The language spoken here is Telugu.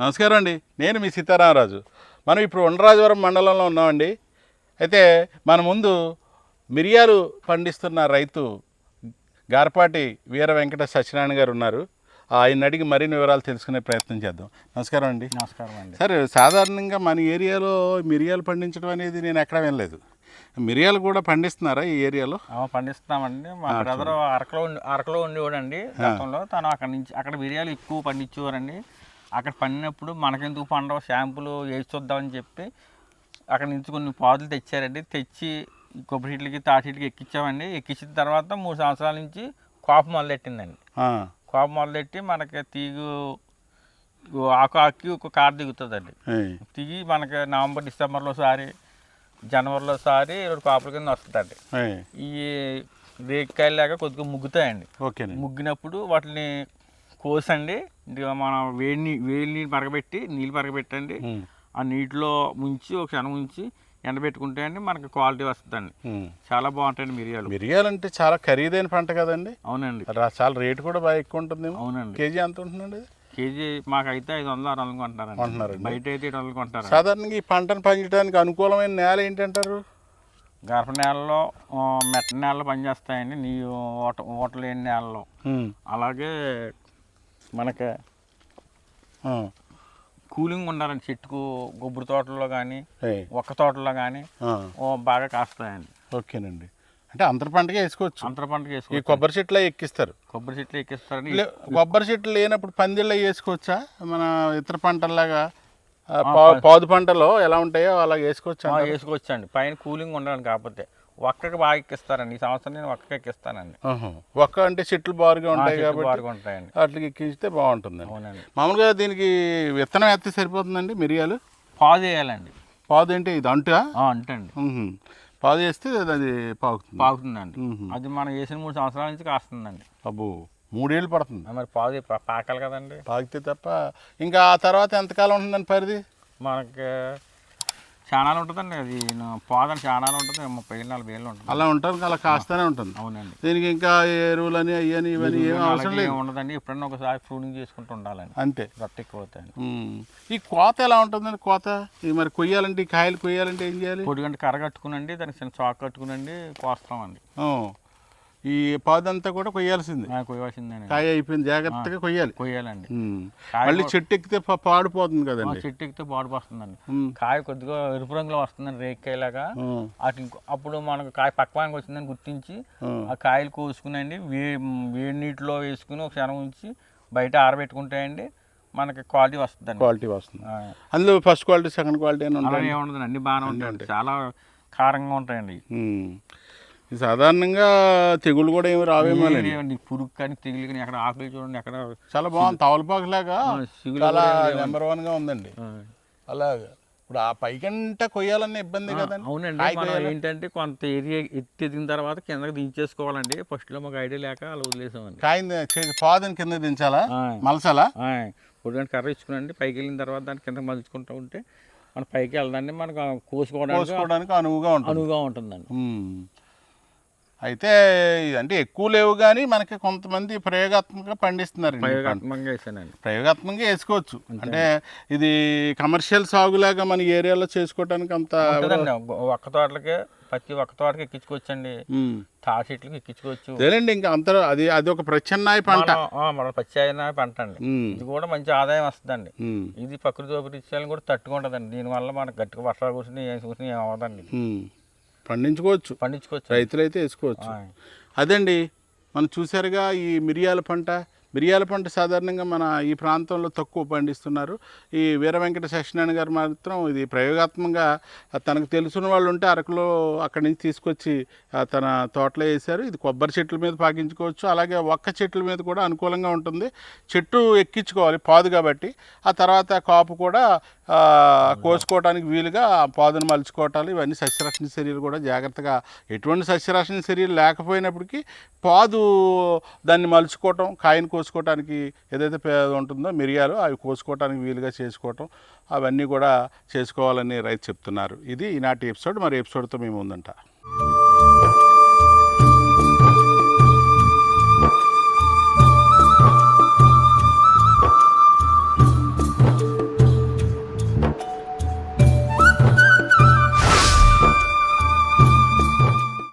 నమస్కారం అండి. నేను మీ సీతారామరాజు. మనం ఇప్పుడు ఉండరాజవరం మండలంలో ఉన్నామండి. అయితే మన ముందు మిరియాలు పండిస్తున్న రైతు గారపాటి వీర వెంకట సత్యనారాయణ గారు ఉన్నారు. ఆయన అడిగి మరిన్ని వివరాలు తెలుసుకునే ప్రయత్నం చేద్దాం. నమస్కారం అండి. నమస్కారం అండి. సరే సాధారణంగా మన ఏరియాలో మిరియాలు పండించడం అనేది నేను ఎక్కడ వినలేదు. మిరియాలు కూడా పండిస్తున్నారా ఈ ఏరియాలో? పండిస్తున్నామండి. మా బ్రదర్ అరకులో అరకులో ఉండేవాడండి గతంలో. తను అక్కడ నుంచి అక్కడ మిరియాలు ఎక్కువ పండించేవారండి. అక్కడ పండినప్పుడు మనకెందుకు పండవు షాంపులు వేసి చూద్దామని చెప్పి అక్కడ నుంచి కొన్ని పాదులు తెచ్చారండి. తెచ్చి కొబ్బరి చెట్లకి తాటి చెట్లకి ఎక్కించామండి ఎక్కించిన తర్వాత మూడు సంవత్సరాల నుంచి కోపం మొదలెట్టిందండి. కోపం మొదలెట్టి మనకి తీగు ఆకు ఆకి ఒక కారు దిగుతుందండి. దిగి మనకి నవంబర్ డిసెంబర్లో సారి జనవరిలో సారి రెండు కాపుల కింద వస్తుందండి. ఈ రేగికాయలాగా కొద్దిగా ముగ్గుతాయండి. ముగ్గినప్పుడు వాటిని కోసండి. మనం వేడి నీ- వేడి నీళ్ళు మరగబెట్టి నీళ్ళు మరగబెట్టండి. ఉమ్, ఆ నీటిలో ముంచి ఒక క్షణం ఉంచి ఎండబెట్టుకుంటే అండి మనకి క్వాలిటీ వస్తుందండి. చాలా బాగుంటాయండి మిరియాలు. మిరియాలు అంటే చాలా ఖరీదైన పంట కదండి. అవునండి. చాలా రేటు కూడా బాగా ఎక్కువ ఉంటుంది అవునండి. కేజీ ఎంత ఉంటుందండి? కేజీ మాకైతే ఐదు వందలు ఆరు వందలు కొంటారండి కొంటున్నారండి. బయట అయితే ఏడు వందలు కొంటారు సాధారణంగా ఈ పంటను పండించడానికి అనుకూలమైన నేల ఏంటంటారు? గర్భ నేలలో మెట్ట నేలలో పనిచేస్తాయండి. నీ ఓట ఓట లేని నేలలో అలాగే మనకి కూలింగ్ ఉండాలండి చెట్టుకు కొబ్బరి తోటల్లో కానీ ఒక్క తోటలో కానీ బాగా కాస్తాయండి. ఓకేనండి. అంటే అంతర పంటగా వేసుకోవచ్చు. అంతర పంటకి ఈ వేసుకోవచ్చు. కొబ్బరి చెట్లు ఎక్కిస్తారు. కొబ్బరి చెట్లు ఎక్కిస్తారని లే- కొబ్బరి చెట్లు లేనప్పుడు పందిళ్ళ వేసుకోవచ్చా? మన ఇతర పంటల్లాగా పాదు పంటలో ఎలా ఉంటాయో అలా వేసుకోవచ్చా ఆ, వేసుకోవచ్చండి. పైన కూలింగ్ ఉండాలి కాకపోతే. ఒక్కకి బాగా ఎక్కిస్తారండి. ఈ సంవత్సరం నేను ఒక్కకి ఎక్కిస్తానండి. ఒక్క అంటే చెట్లు బారుగా ఉంటాయి కాబట్టి ఉంటాయండి. వాటికి ఎక్కించితే బాగుంటుందండి. అవునండి. మామూలుగా దీనికి విత్తనం ఎత్తే సరిపోతుందండి మిరియాలు? పాదు వేయాలండి. పాదు అంటే ఇది అంటుగా ఆ, అంటండి. పాదు వేస్తే అది- పాకుతుంది పాకుతుందండి. అది మనం వేసిన మూడు సంవత్సరాల నుంచి కాస్తుందండి. అబ్బో మూడేళ్ళు పడుతుంది. మరి పాదు పాకాలి కదండి. పాకితే తప్ప ఇంకా ఆ తర్వాత ఎంతకాలం ఉంటుందండి పరిధి? మనకి చాణాలు ఉంటుందండి. అది పాదని చాణాలు ఉంటుంది ముప్పై ఏళ్ళు నలభై ఏళ్ళు ఉంటుంది. అలా ఉంటుంది అలా కాస్తూనే ఉంటుంది. అవునండి. దీనికి ఇంకా ఎరువులని అయ్యని ఇవన్నీ ఏం అవసరం లేదు. ఉండదండి. ఎప్పుడన్నా ఒకసారి ప్రూనింగ్ చేసుకుంటూ ఉండాలండి. అంతే. రొట్టె ఎక్కువ. ఈ కోత ఎలా ఉంటుందండి కోత? ఈ మరి కొయ్యాలంటే ఈ కాయలు కొయ్యాలంటే ఏం చేయాలి? పొడిగంట కర్ర కట్టుకునండి దానికి చిన్న చాక్ కట్టుకునండి కోస్తామండి. ఈ పాదంతా కూడా కొయ్యాల్సిందే. నాకు కొయ్యాల్సిందేనండి కాయ అయిపోయింది జాగ్రత్తగా కొయ్యాలి. కొయ్యాలండి. మళ్ళీ చెట్టు ఎక్కితే పాడిపోతుంది కదండి. చెట్టు ఎక్కితే మ్మ్. కాయ కొద్దిగా ఎరుపు రంగులో వస్తుందండి రేక్కాయలాగా. ఆ. అటు అప్పుడు మనకు కాయ పక్వానికి వచ్చిందని గుర్తించి ఆ. కాయలు కోసుకునండి వే వేడి నీటిలో వేసుకుని ఒక క్షణం ఉంచి బయట ఆరబెట్టుకుంటాయండి మనకి క్వాలిటీ వస్తుందండి. క్వాలిటీ వస్తుంది. అందులో ఫస్ట్ క్వాలిటీ సెకండ్ క్వాలిటీ అని అన్ని బాగానే ఉంటాయండి చాలా కారంగా ఉంటాయండి. సాధారణంగా తెగులు కూడా ఏమి రావేమో ఏమండి పురుగు కానీ తెగులు కానీ ఎక్కడ ఆకులు చూడండి ఎక్కడ చాలా బాగుంది. తవలపాకు లాగా చాలా. నెంబర్ వన్గా ఉందండి. అలాగా. ఇప్పుడు ఆ పైకంట కొయ్యాలన్న ఇబ్బంది కదండి. అవునండి. ఏంటంటే కొంత ఏరియా ఎత్తి ఎదిగిన తర్వాత కిందకి దించేసుకోవాలండి. ఫస్ట్లో మాకు ఐడియా లేక అలా వదిలేసామండి. కాయ పాదని కింద దించాలా. మలసాలా. పొడిగంట కర్ర ఇచ్చుకునండి పైకి వెళ్ళిన తర్వాత దాని కింద మలుచుకుంటూ ఉంటే మన పైకి వెళ్దండి మనకు కోసుకోవడానికి కోసుకోవడానికి అనువుగా ఉంటుంది. అనువుగా ఉంటుందండి. అయితే అంటే ఎక్కువ లేవు కానీ మనకి కొంతమంది ప్రయోగాత్మకంగా పండిస్తున్నారు ప్రయోగాత్మకంగా వేసానండి. ప్రయోగాత్మకంగా వేసుకోవచ్చు. అంటే ఇది కమర్షియల్ సాగులాగా మన ఏరియాలో చేసుకోవడానికి అంత ఒక్క- తోటలకి ప్రతి ఒక్క తోటకి ఎక్కించుకోవచ్చండి. తాటి చెట్లకి ఎక్కించుకోవచ్చు. అదేలేండి ఇంకా అంత అది అది ఒక ప్రత్యామ్నాయ పంట. మనం- అయిన పంట అండి. ఇది కూడా మంచి ఆదాయం వస్తుందండి. ఇది ప్రకృతి వైపరీత్యాలను కూడా తట్టుకుంటుందండి. దీనివల్ల మనకు గట్టిగా వర్షాలు కూర్చుని ఏం కూర్చుని ఏం అవ్వదండి. పండించుకోవచ్చు. పండించుకోవచ్చు. రైతులైతే వేసుకోవచ్చు. అదండి. మనం చూసారుగా ఈ మిరియాల పంట. మిరియాల పంట సాధారణంగా మన ఈ ప్రాంతంలో తక్కువ పండిస్తున్నారు. ఈ వీర వెంకట సత్యనారాయణ గారు మాత్రం ఇది ప్రయోగాత్మకంగా తనకు తెలుసున్న వాళ్ళు ఉంటే అరకులో అక్కడి నుంచి తీసుకొచ్చి తన తోటలో వేశారు. ఇది కొబ్బరి చెట్ల మీద పాకించుకోవచ్చు. అలాగే ఒక్క చెట్ల మీద కూడా అనుకూలంగా ఉంటుంది. చెట్టు ఎక్కించుకోవాలి పాదు కాబట్టి. ఆ తర్వాత కాపు కూడా కోసుకోవడానికి వీలుగా పాదును మలుచుకోవటాలు. ఇవన్నీ సస్యరక్షణ చర్యలు కూడా జాగ్రత్తగా ఎటువంటి సస్యరక్షణ చర్యలు లేకపోయినప్పటికీ పాదు దాన్ని మలుచుకోవటం కాయను కోసుకోవటానికి ఏదైతే ఉంటుందో మిరియాలు అవి కోసుకోవటానికి వీలుగా చేసుకోవటం అవన్నీ కూడా చేసుకోవాలని రైతు చెప్తున్నారు. ఇది ఈనాటి ఎపిసోడ్. మరి ఎపిసోడ్తో మేము ఉందంట.